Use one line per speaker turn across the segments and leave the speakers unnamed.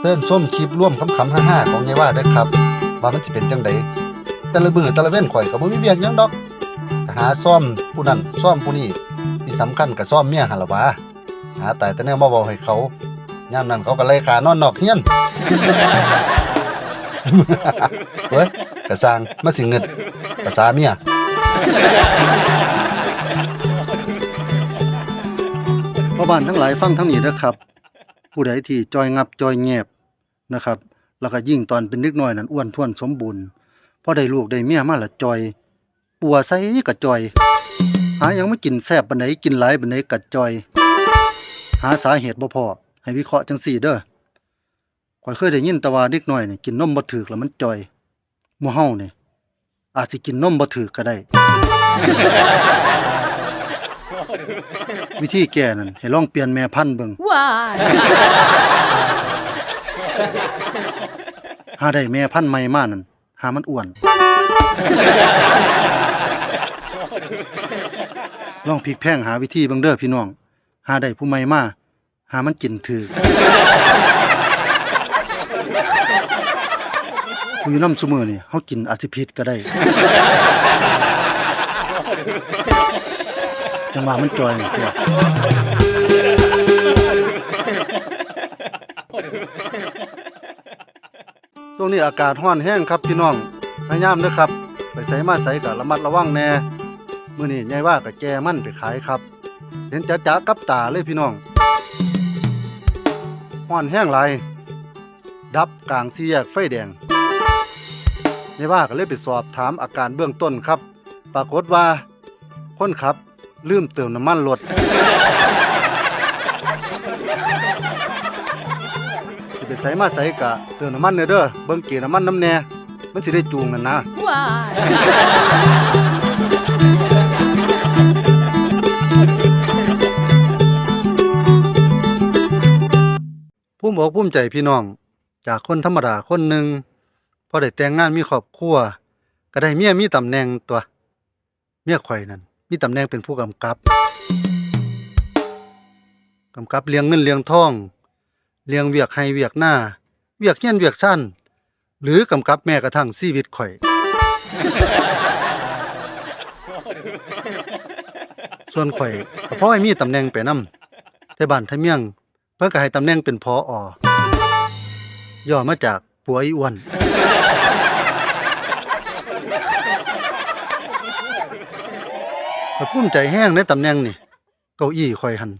เซิ้นส้มคลิปร่วมคำคำๆฮ่าของยายว่าเด้ครับว่ามันสิเป็นจังไดแต่ละมื้อแต่ละเว้นข่อยก็บ่มีเวียกยังดอกหาซ่อมผู้นั้นซ่อมผู้นี้ที่สำคัญก็ซ่อมเมียหันละวะหาแต่แต่แนวมาเว้าให้เขายามนั้นเขาก็ไล่ขานอนนอกเฮียนเฮ้ยกระสร้างมาสิเงิดภาษาเมียพ่อบ้านทั้งหลายฟังทั้งนี้นะครับ ผู้ใดที่จอยงับจอยแงบนะครับ แล้วก็ยิ่งตอนเป็นเด็กน้อยนั้นอ้วนท้วนสมบูรณ์พอได้ลูกได้เมียมาละจอย ปัวใส่กะจอย หายังไม่กินแซ่บบันไดกินหลายบันไดกะจอย หาสาเหตุบ่พอให้วิเคราะห์จังสี่เด้อข้อยเคยได้ยินต่ว่าเด็กน้อยเนี่ยกินนมบ่ถูกแล้วมันจอยมู่เฮานี่อาจสิกินนมบ่ถูกก็ได้ วิธีแก้นั่นให้ลองเปลี่ยนแม่พันธุ์เบิ่ง
Why?
หาได้แม่พันธุ์ใหม่มานั่นหามันอ้วน ลองพลิกแพลงหาวิธีเบิ่งเด้อพี่น้อง หาได้ผู้ใหม่มาหามันกินถือผู้อยู่นำซุมื้อนี่เฮากินอาจสิผิดก็ได้ จังหวะมันจอยนี่ตัวช่วงนี้อากาศร้อนแห้งครับพี่น้องพยายามเด้อครับ ไปใส่มาใส่ก็ระมัดระวังแน่มื้อนี้ยายว่าก็แจมั่นไปขายครับ เห็นจ๋าๆกับตาเลยพี่น้องร้อนแห้งหลายดับกลางสี่แยกไฟแดงยายว่าก็เลยไปสอบถามอาการเบื้องต้นครับ ปรากฏว่าคนขับ ลืมเติมน้ำมันรถสิไปใส่มาใส่กะเติมน้ำมันเด้อเด้อเบิ่งเกณฑ์น้ำมันน้ำแน่มันสิได้จูงนั่นนะ
Why?
ภูมิอกภูมิใจพี่น้อง จากคนธรรมดาคนหนึ่งพอได้แต่งงานมีครอบครัว ก็ได้เมียมีตำแหน่งตัว เมียข่อยนั่น มีตำแหน่งเป็นผู้กำกับ กำกับเลี้ยงเงินเลี้ยงทอง เลี้ยงเวียกให้เวียกหน้า เวียกเงี้ยนเวียกสั้นหรือกำกับแม้กระทั่งชีวิตข่อย ส่วนข่อยก็เพราะให้มีตำแหน่งไปนำแต่บ้านไทเมียง เพิ่นก็ให้ตำแหน่งเป็นพออย่อมาจากปัวอีอ้วน ภูมิใจแห้งในตำแหน่งนี่เก้าอี้ข่อยหัน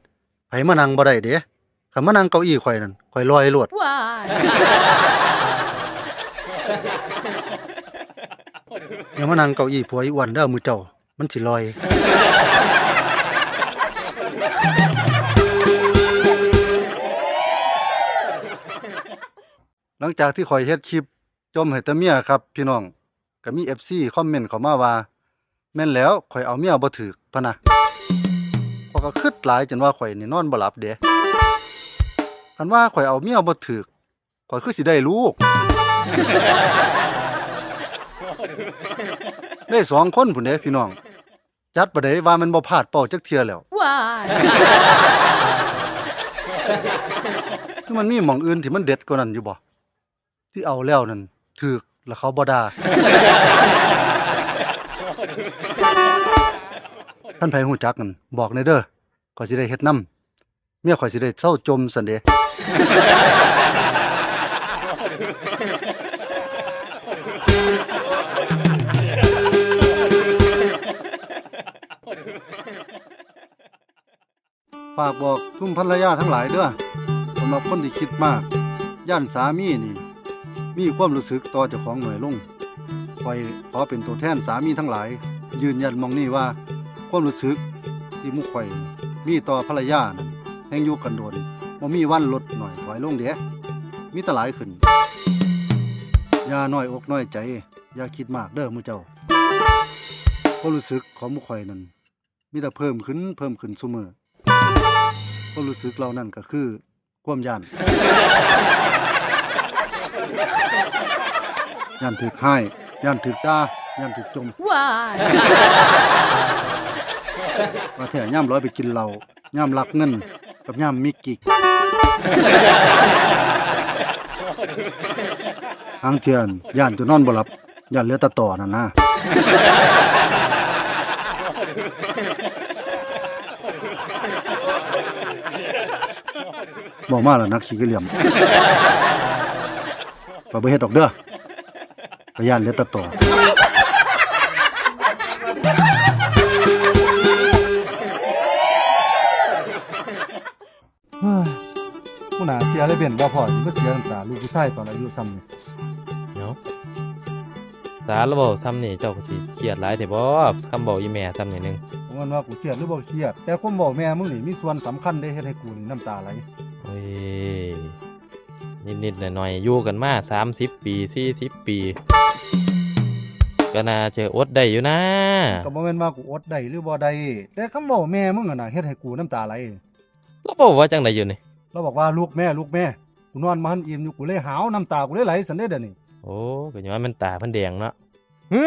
ไผมานั่งบ่ได้เด้คันมานั่งเก้าอี้ข่อยนั่นข่อยลอยโลด
Why?
อย่ามานั่งเก้าอี้ปัวอีอ้วนเด้อมือเจ้ามันสิลอยหลังจากที่ข่อยเฮ็ดคลิปจมให้แต่เมียครับ พี่น้องก็มี FC คอมเมนต์เข้ามาว่า แม่นแล้วข่อยเอาเมียบ่ถูกพะนะข้อยก็คิดหลายจนว่าข่อยนี่นอนบ่หลับเด้คันว่าข่อยเอาเมียบ่ถูกข่อยคือสิได้ลูก ได้สองคนพุ่นเด้พี่น้อง จัดบ่ได้ว่ามันบ่พลาดเป้าจักเทื่อแล้ว
Why?
คือมันมีหม่องอื่นที่มันเด็ดกว่านั้นอยู่บ่ที่เอาแล้วนั่นถูกแล้วเขาบ่ด่า ท่านไผฮู้จักนั่นบอกในเด้อข่อยสิได้เฮ็ดนํเมียข่อยสิได้เศร้าจมซั่นเด้ฝากบอกทุ่มภรรยาทั้งหลายเด้อสำหรับคนที่คิดมาก ย่านสามีนี่ มีความรู้สึกต่อเจ้าของหน่อยลง คอยขอเป็นตัวแทนสามีทั้งหลาย ยืนยันมองนี่ว่า ความรู้สึกที่มุข่อยมีต่อภรรยานั้นแห่งอยู่กันโดนบ่มีวันลดหน่อยถอยลงเด้มีแต่หลายขึ้นอย่าน้อยอกน้อยใจ อย่าคิดมากเด้อมู่เจ้าความรู้สึกของมุข่อยนั้นมีแต่เพิ่มขึ้นเพิ่มขึ้นซุมื้อความรู้สึกเรานั่นก็คือความย่านย่านถึกให้ย่านถึกด่าย่านถึกจม
Why?
ว่าแท้ย่ามร้อยไปกินเหล้าย่ามลักเงิน กับย่ามมีกิกอังเทียนย่านจนนอนบ่หลับย่านเหลือแตะต่อนั่นนะบอกมาแล้วนักขี้กระเหลี่ยมก็บ่เฮ็ดดอกเด้อ ก็ย่านเหลือแตะต่อเฮ้ยผู้หนาเสียเลยเบ็นบ่พอสิมาเสียน้ำตาลูกผู้ชายตอนอายุซ้ำนี่
เนาะสารระเบาซ้ำนี่เจ้าก็สิเครียดหลายแต่บ่คำบอกอีแม่ซ้ำนี่หนึง
ผมว่าว่ากูเครียดหรือบ่เครียด แต่ความบอกแม่มึงนี่มีส่วนสำคัญได้เฮ็ดให้กูนี่น้ำตาไหล
เฮ้ย นิดๆหน่อยๆอยู่กันมา30 ปี40ปี ก็น่าจะอดได้อยู่นะ
ก็บ่แม่นว่ากูอดได้หรือบ่ได้แต่คำบอกแม่มึงอะน่ะเฮ็ดให้กูน้ำตาไหล
แล้วบอกว่าจังไดอยู่นี่
เราบอกว่าลูกแม่ลูกแม่กูนอนมาหันอิ่มอยู่กูเลยหาวน้ำตากูเลยไหลสันเด้เดี๋ยวนี้
โอ้ก็ยังว่ามันตาเพิ่นแดงเนาะฮึ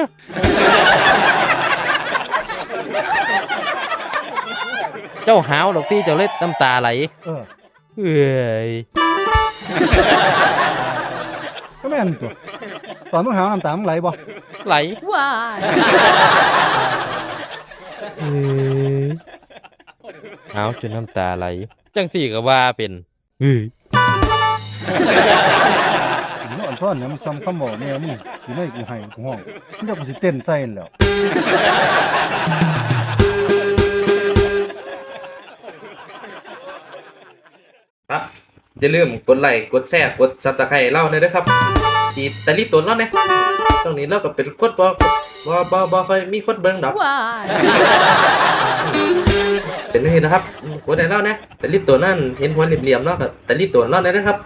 เจ้าหาวดอกตี้เจ้าเล็ดน้ำตาไหล
เออ
เอ้ย
ก็แม่นตัวตอนมึงหาวน้ำตามึงไหลบ่
ไหล
Why?
เอ้ยหาวจนน้ำตาไหล จังสี่ก็ว่าเป็นเฮ้ย
มึงอ่อนซ่อนเนี่ยมันซ้ำคำบอกแม่มึงสิให้กูให้กูห้องมันจะกูสิเต้นใส่นั่นแหล้ว
ครับ อย่าลืมกดไลค์กดแชร์กดซับสไครต์เล่าเลยนะครับจีบแต่รีบตัวเล่าเนี่ยตรงนี้เราก็เป็นคนบอบอบอบอคอยมีคนเบิ้งดอกเป็นนี่นะครับกดได้เล่าเนี่ยแต่รีบตัวนั่นเห็นหัวเหลี่ยมๆเนาะก็แต่รีบตัวเล่าเลยนะครับ